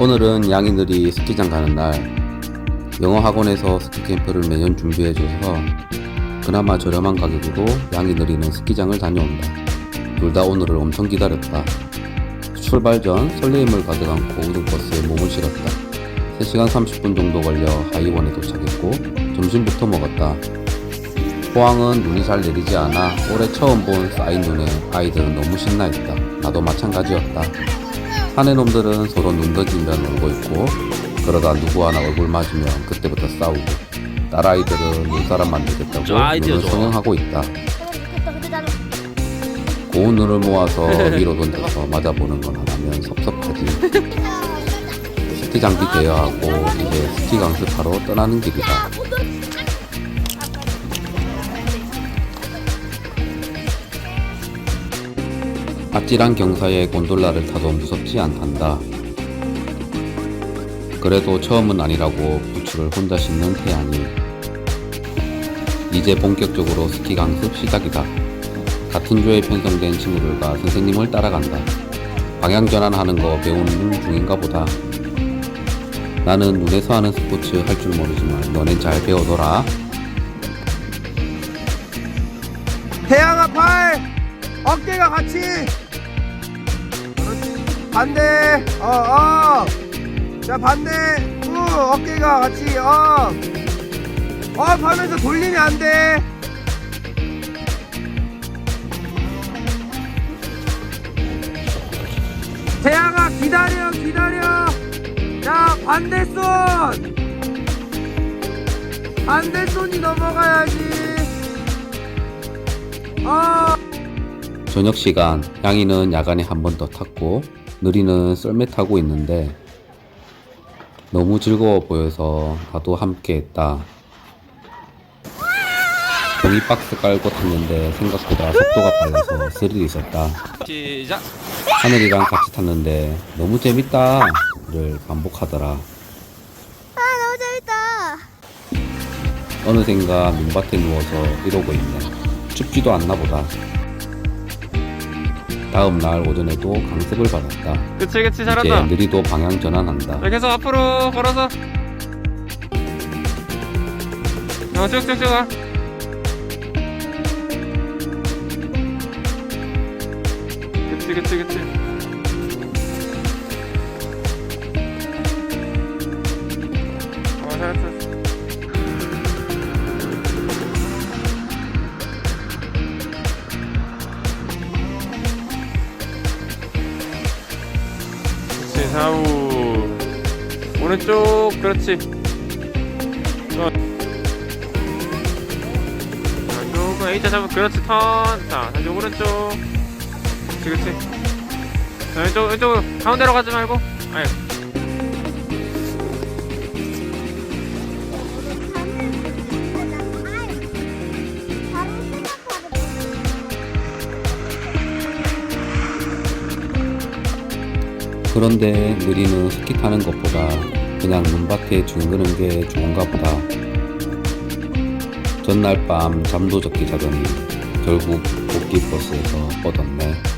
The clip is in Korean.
오늘은 양이들이 스키장 가는 날 영어 학원에서 스키 캠프를 매년 준비해 줘서 그나마 저렴한 가격으로 양이 느리는 스키장을 다녀온다. 둘 다 오늘을 엄청 기다렸다. 출발 전 설레임을 가득 안고 우등 버스에 몸을 실었다. 3시간 30분 정도 걸려 하이원에 도착했고 점심부터 먹었다. 포항은 눈이 잘 내리지 않아 올해 처음 본 쌓인 눈에 아이들은 너무 신나했다. 나도 마찬가지였다. 사내 놈들은 서로 눈 던지며 놀고 있고 그러다 누구 하나 얼굴 맞으면 그때부터 싸우고 딸아이들은 눈사람 만들겠다고 눈을. 성형하고 있다. 고운 눈을 모아서 위로 던져서 맞아보는 건 하나면 섭섭하지. 스키 장비 대여하고 이제 스키 강습하러 떠나는 길이다. 아찔한 경사에 곤돌라를 타도 무섭지 않단다. 그래도 처음은 아니라고 부츠를 혼자 신는 태양이. 이제 본격적으로 스키 강습 시작이다. 같은 조에 편성된 친구들과 선생님을 따라간다. 방향 전환하는 거 배우는 중인가 보다. 나는 눈에서 하는 스포츠 할 줄 모르지만 너넨 잘 배워둬라. 태양아 팔 어깨가 같이. 반대. 어어. 자 반대. 후 어깨가 같이 어어 하면서 돌리면 안돼. 태양아 기다려 기다려. 자 반대손. 반대손이 넘어가야지. 어. 저녁 시간 양이는 야간에 한 번 더 탔고 느리는 썰매 타고 있는데 너무 즐거워 보여서 나도 함께 했다. 종이 박스 깔고 탔는데 생각보다 속도가 빨라서 스릴이 있었다. 시작. 하늘이랑 같이 탔는데 너무 재밌다 를 반복하더라. 아 너무 재밌다 어느샌가 눈밭에 누워서 이러고 있네. 춥지도 않나 보다. 다음 날 오전에도 강습을 받았다. 그치 그치 이제 잘한다. 느리도 방향 전환한다. 자, 계속 앞으로 걸어서. 어 쭉쭉쭉 가. 그치 그치 그치. 좌우 오른쪽 그렇지. 어. 자, 조금 A자 잡으면 그렇지. 턴자 다시 오른쪽. 그렇지 그렇지. 자 왼쪽 왼쪽 가운데로 가지 말고. 아니 그런데 느리는 스키 타는 것보다 그냥 눈밭에 뒹그는 게 좋은가 보다. 전날 밤 잠도 적게 자더니 결국 복귀 버스에서 뻗었네.